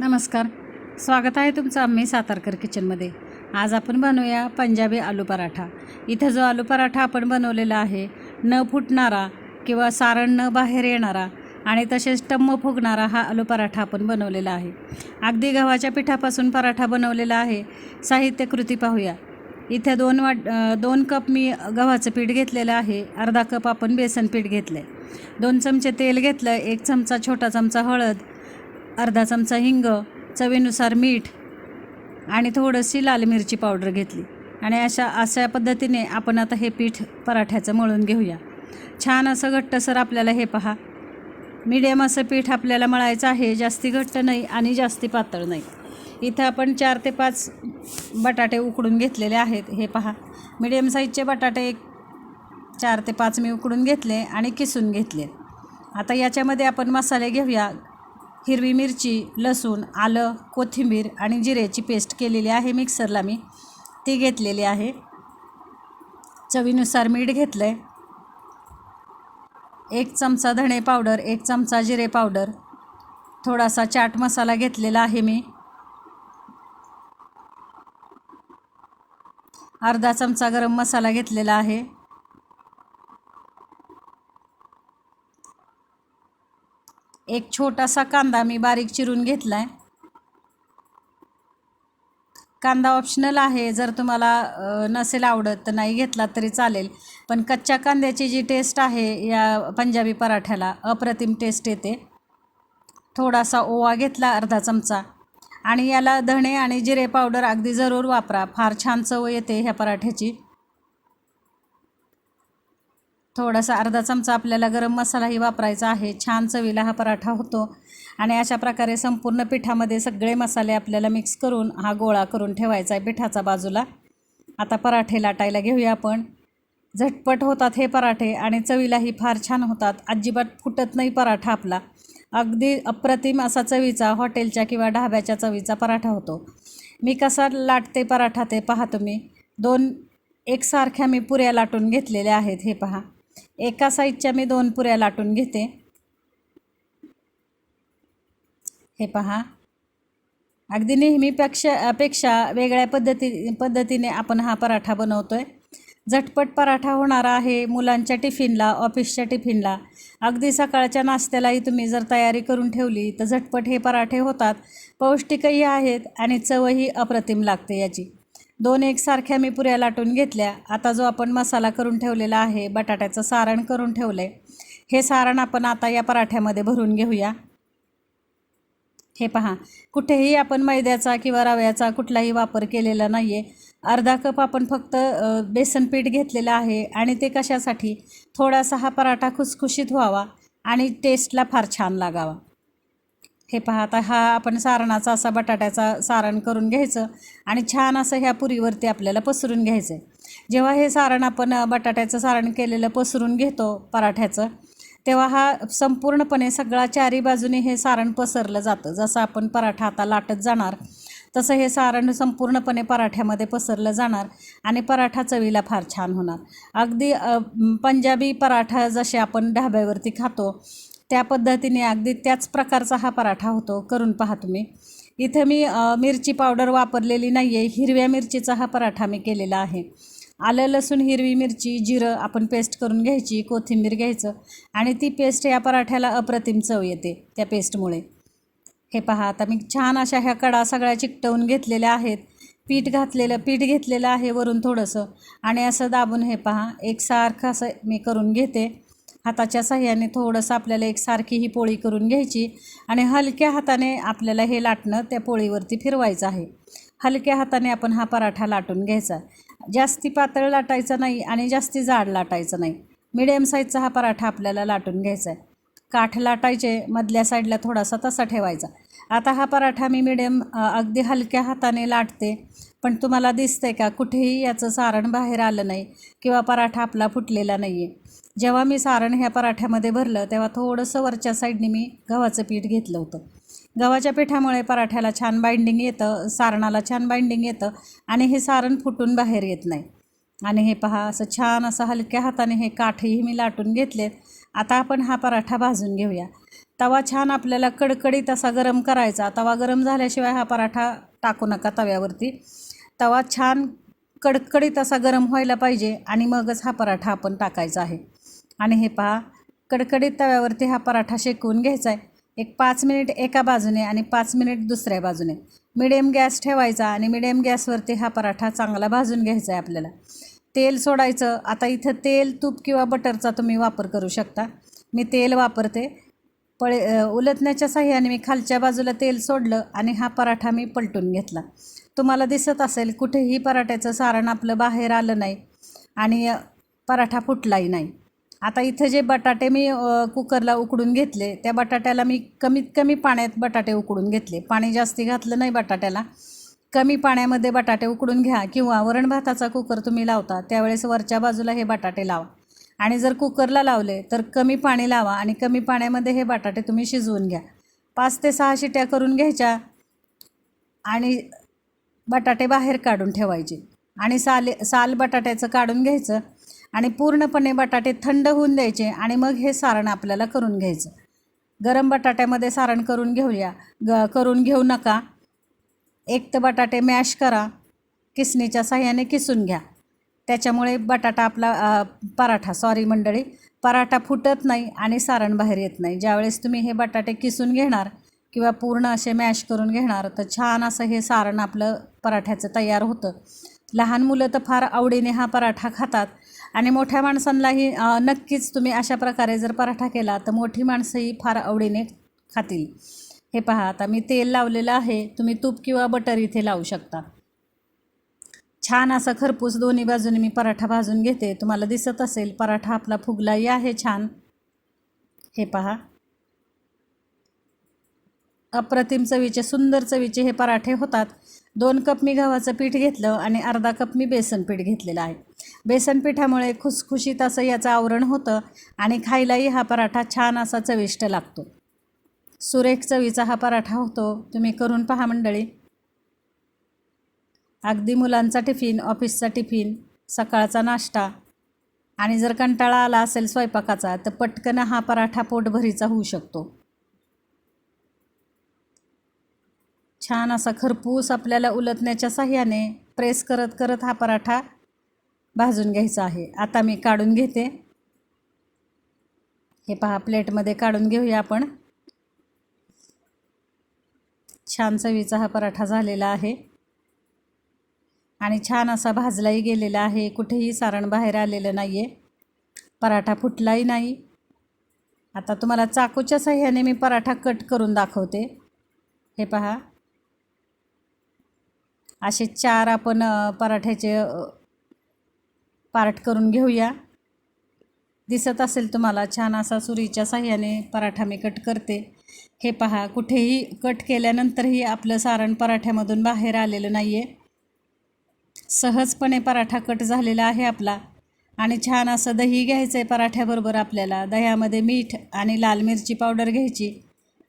नमस्कार. स्वागत आहे तुमचं आम्ही सातारकर किचनमध्ये. आज आपण बनवूया पंजाबी आलू पराठा. इथं जो आलू पराठा आपण बनवलेला आहे न फुटणारा किंवा सारण न बाहेर येणारा आणि तसेच टम्म फुगणारा हा आलू पराठा आपण बनवलेला आहे. अगदी गव्हाच्या पिठापासून पराठा बनवलेला आहे. साहित्य कृती पाहूया. इथे दोन वाट दोन कप मी गव्हाचं पीठ घेतलेलं आहे. अर्धा कप आपण बेसन पीठ घेतलं आहे दोन चमचे तेल घेतलं एक चमचा छोटा चमचा हळद अर्धा चमचा हिंग चवीनुसार मीठ आणि थोडीशी लाल मिरची पावडर घेतली. आणि अशा अशा पद्धतीने आपण आता हे पीठ पराठ्याचं मळून घेऊया. छान असं घट्टसर आपल्याला हे पहा. मीडियम असं पीठ आपल्याला मळायचं आहे जास्ती घट्ट नाही आणि जास्ती पातळ नाही. इथं आपण चार ते पाच बटाटे उकडून घेतलेले आहेत हे पहा. मीडियम साईजचे बटाटे एक चार ते पाच मी उकडून घेतले आणि किसून घेतले. आता याच्यामध्ये आपण मसाले घेऊया. हिरवी मिरची लसूण आलं कोथिंबीर आणि जिऱ्याची पेस्ट केलेली आहे मिक्सरला मी. ती घेतलेली आहे. चवीनुसार मीठ घेतलं आहे एक चमचा धणे पावडर एक चमचा जिरे पावडर. थोडासा चाट मसाला घेतलेला आहे मी. अर्धा चमचा गरम मसाला घेतलेला आहे. एक छोटासा कांदा मी बारीक चिरून घेतला आहे कांदा ऑप्शनल आहे जर तुम्हाला नसेल आवडत तर नाही घेतला तरी चालेल. पण कच्च्या कांद्याची जी टेस्ट आहे या पंजाबी पराठ्याला अप्रतिम टेस्ट येते. थोडासा ओवा घेतला अर्धा चमचा. आणि याला धणे आणि जिरे पावडर अगदी जरूर वापरा. फार छान चव येते ह्या पराठ्याची. थोडासा अर्धा चमचा आपल्याला गरम मसालाही वापरायचा आहे. छान चवीला हा पराठा होतो. आणि अशा प्रकारे संपूर्ण पिठामध्ये सगळे मसाले आपल्याला मिक्स करून हा गोळा करून ठेवायचा आहे पिठाचा बाजूला. आता पराठे लाटायला घेऊया आपण. झटपट होतात हे पराठे आणि चवीलाही फार छान होतात. अजिबात फुटत नाही पराठा आपला. अगदी अप्रतिम असा चवीचा हॉटेलच्या किंवा ढाब्याच्या चवीचा पराठा होतो. मी कसा लाटते पराठा ते पहा तुम्ही. दोन एकसारख्या मी पुऱ्या लाटून घेतलेल्या आहेत हे पहा. एका साईजच्या मी दोन पुऱ्या लाटून घेते. हे पहा. अगदी नेहमीपेक्षा अपेक्षा वेगळ्या पद्धती पद्धतीने आपण हा पराठा बनवतो आहे झटपट पराठा होणारा आहे मुलांच्या टिफिनला ऑफिसच्या टिफिनला. अगदी सकाळच्या नाश्त्यालाही तुम्ही जर तयारी करून ठेवली तर झटपट हे पराठे होतात. पौष्टिकही आहेत आणि चवही अप्रतिम लागते याची. दोन एकसारख्या मी पुऱ्या लाटून घेतल्या. आता जो आपण मसाला करून ठेवलेला आहे बटाट्याचं सारण करून ठेवलं आहे हे सारण आपण आता या पराठ्यामध्ये भरून घेऊया. हे पहा कुठेही आपण मैद्याचा किंवा रव्याचा कुठलाही वापर केलेला नाही आहे अर्धा कप आपण फक्त बेसनपीठ बेसन पीठ घेतलेलं आहे आणि ते कशासाठी? थोडासा हा पराठा खुसखुशीत व्हावा आणि टेस्टला फार छान लागावा. हे पहा आता हा आपण सारणाचा असा बटाट्याचा सारण करून घ्यायचं आणि छान असं ह्या पुरीवरती आपल्याला पसरून घ्यायचं आहे जेव्हा हे सारण आपण बटाट्याचं सारण केलेलं पसरून घेतो पराठ्याचं तेव्हा हा संपूर्णपणे सगळा चारी बाजूने हे सारण पसरलं जातं. जसं आपण पराठा आता लाटत जाणार तसं हे सारण संपूर्णपणे पराठ्यामध्ये पसरलं जाणार आणि पराठा चवीला फार छान होणार. अगदी पंजाबी पराठा जसे आपण ढाब्यावरती खातो त्या पद्धतीने अगदी त्याच प्रकारचा हा पराठा होतो. करून पहा तुम्ही. इथं मी मिरची पावडर वापरलेली नाही आहे हिरव्या मिरचीचा हा पराठा मी केलेला आहे. आलं लसूण हिरवी मिरची जिरं आपण पेस्ट करून घ्यायची कोथिंबीर घ्यायचं आणि ती पेस्ट या पराठ्याला अप्रतिम चव येते त्या पेस्टमुळे. हे पहा आता मी छान अशा ह्या कडा सगळ्या चिकटवून घेतलेल्या आहेत. पीठ घातलेलं पीठ घेतलेलं आहे वरून थोडंसं आणि असं दाबून हे पहा एकसारखं असं मी करून घेते. हाताच्या साह्याने थोडंसं आपल्याला एकसारखी ही पोळी करून घ्यायची आणि हलक्या हाताने आपल्याला हे लाटणं त्या पोळीवरती फिरवायचं आहे. हलक्या हाताने आपण हा पराठा लाटून घ्यायचा. जास्ती पातळ लाटायचा नाही आणि जास्ती जाड लाटायचं नाही. मिडियम साईजचा हा पराठा आपल्याला लाटून घ्यायचा आहे. काठ लाटायचे मधल्या साईडला थोडासा तसा ठेवायचा. आता हा पराठा मी मिडियम अगदी हलक्या हाताने लाटते. पण तुम्हाला दिसतंय का कुठेही याचं सारण बाहेर आलं नाही किंवा पराठा आपला फुटलेला नाही आहे जेव्हा मी सारण ह्या पराठ्यामध्ये भरलं तेव्हा थोडंसं वरच्या साईडने मी गव्हाचं पीठ घेतलं होतं. गव्हाच्या पिठामुळे पराठ्याला छान बाइंडिंग येतं सारणाला छान बाइंडिंग येतं आणि हे सारण फुटून बाहेर येत नाही. आणि हे पहा असं छान असं हलक्या हाताने हे काठही मी लाटून घेतलेत. आता आपण हा पराठा भाजून घेऊया. तवा छान आपल्याला कडकडीत असा गरम करायचा. तवा गरम झाल्याशिवाय हा पराठा टाकू नका तव्यावरती. तवा छान कडकडीत असा गरम व्हायला पाहिजे आणि मगच हा पराठा आपण टाकायचा आहे. आणि हे पहा कडकडीत तव्यावरती हा पराठा शेकवून घ्यायचा आहे. एक पाच मिनिट एका बाजूने आणि पाच मिनिट दुसऱ्या बाजूने. मिडियम गॅस ठेवायचा आणि मिडियम गॅसवरती हा पराठा चांगला भाजून घ्यायचा आहे आपल्याला. तेल सोडायचं. आता इथं तेल तूप किंवा बटरचा तुम्ही वापर करू शकता. मी तेल वापरते. पळे उलटण्याच्या साह्याने मी खालच्या बाजूला तेल सोडलं आणि हा पराठा मी पलटून घेतला. तुम्हाला दिसत असेल कुठेही पराठ्याचं सारण आपलं बाहेर आलं नाही आणि पराठा फुटलाही नाही. आता इथं जे बटाटे मी कुकरला उकडून घेतले त्या बटाट्याला मी कमीत कमी पाण्यात बटाटे उकडून घेतले. पाणी जास्ती घातलं नाही बटाट्याला. कमी पाण्यामध्ये बटाटे उकडून घ्या किंवा वरण भाताचा कुकर तुम्ही लावता त्यावेळेस वरच्या बाजूला हे बटाटे लावा. आणि जर कुकरला लावले तर कमी पाणी लावा आणि कमी पाण्यामध्ये हे बटाटे तुम्ही शिजवून घ्या. पाच ते सहा शिट्या करून घ्यायच्या आणि बटाटे बाहेर काढून ठेवायचे. आणि साले साल बटाट्याचं काढून घ्यायचं. आणि पूर्णपणे बटाटे थंड होऊन द्यायचे आणि मग हे सारण आपल्याला करून घ्यायचं. गरम बटाट्यामध्ये सारण करून घेऊया. ग करून घेऊ नका. एक तर बटाटे मॅश करा. किसणीच्या साह्याने किसून घ्या. त्याच्यामुळे बटाटा आपला पराठा सॉरी मंडळी पराठा फुटत नाही आणि सारण बाहेर येत नाही. ज्यावेळेस तुम्ही हे बटाटे किसून घेणार किंवा पूर्ण असे मॅश करून घेणार तर छान असं हे सारण आपलं पराठ्याचं तयार होतं. लहान मुलं तर फार आवडीने हा पराठा खातात. आणि मोठ्या माणसांनाही नक्कीच तुम्ही अशा प्रकारे जर पराठा केला तर मोठी माणसंही फार आवडीने खातील. हे पहा आता मी तेल लावलेलं आहे. तुम्ही तूप किंवा बटर इथे लावू शकता. छान असा खरपूस दोन्ही बाजूने मी पराठा भाजून घेते. तुम्हाला दिसत असेल पराठा आपला फुगलाही आहे छान. हे पहा. अप्रतिम चवीचे सुंदर चवीचे हे पराठे होतात. दोन कप मी गव्हाचं पीठ घेतलं आणि अर्धा कप मी बेसन पीठ घेतलेलं आहे. बेसन पिठामुळे खुसखुशीत असं याचं आवरण होतं आणि खायलाही हा पराठा छान असा चविष्ट लागतो. सुरेख चवीचा हा पराठा होतो. तुम्ही करून पहा मंडळी. अगदी मुलांचा टिफिन ऑफिसचा टिफिन सकाळचा नाश्ता. आणि जर कंटाळा आला असेल स्वयंपाकाचा तर पटकन हा पराठा पोटभरीचा होऊ शकतो. छान असा खरपूस आपल्याला उलटण्याच्या साह्याने प्रेस करत करत हा पराठा भाजून घ्यायचा आहे. आता मी काढून घेते. हे पहा प्लेटमध्ये काढून घेऊया आपण. छान चवीचा हा पराठा झालेला आहे. आणि छान असा भाजलाही गेलेला आहे. कुठेही सारण बाहेर आलेलं नाही आहे पराठा फुटलाही नाही. आता तुम्हाला चाकूच्या साह्याने मी पराठा कट करून दाखवते. हे पहा असे चार आपण पराठ्याचे पार्ट करून घेऊया. दिसत असेल तुम्हाला छान असा सुरीच्या साह्याने पराठा मी कट करते. हे पहा कुठेही कट केल्यानंतरही आपलं सारण पराठ्यामधून बाहेर आलेलं नाही आहे सहजपणे पराठा कट झालेला आहे आपला. आणि छान असं दही घ्यायचं आहे पराठ्याबरोबर आपल्याला. दह्यामध्ये मीठ आणि लाल मिरची पावडर घ्यायची.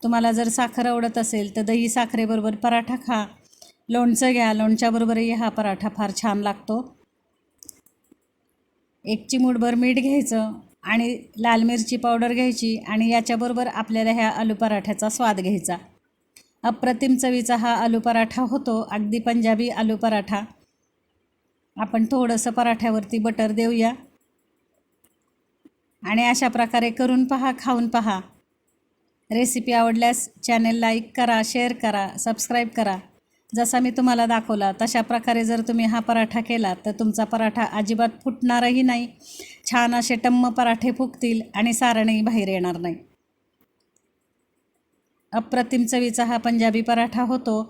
तुम्हाला जर साखर आवडत असेल तर दही साखरेबरोबर पराठा खा. लोणचं घ्या लोणच्याबरोबरही हा पराठा फार छान लागतो. एक चिमूटभर मीठ घ्यायचं आणि लाल मिरची पावडर घ्यायची आणि याच्याबरोबर आपल्याला ह्या आलू पराठ्याचा स्वाद घ्यायचा. अप्रतिम चवीचा हा आलू पराठा होतो अगदी पंजाबी आलू पराठा. आपण थोडंसं पराठ्यावरती बटर देऊया. आणि अशा प्रकारे करून पहा खाऊन पहा. रेसिपी आवडल्यास चॅनेल लाईक करा शेअर करा सबस्क्राईब करा. जसा मी तुम्हाला दाखवला तशा प्रकारे जर तुम्ही हा पराठा केला तर तुमचा पराठा अजिबात फुटणारही नाही. छान असे टम्म पराठे फुगतील आणि सारणही बाहेर येणार नाही. अप्रतिम चवीचा हा पंजाबी पराठा होतो.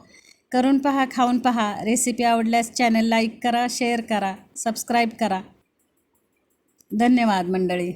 करून पहा खाऊन पहा. रेसिपी आवडल्यास चॅनल लाईक करा शेअर करा सबस्क्राईब करा. धन्यवाद मंडळी.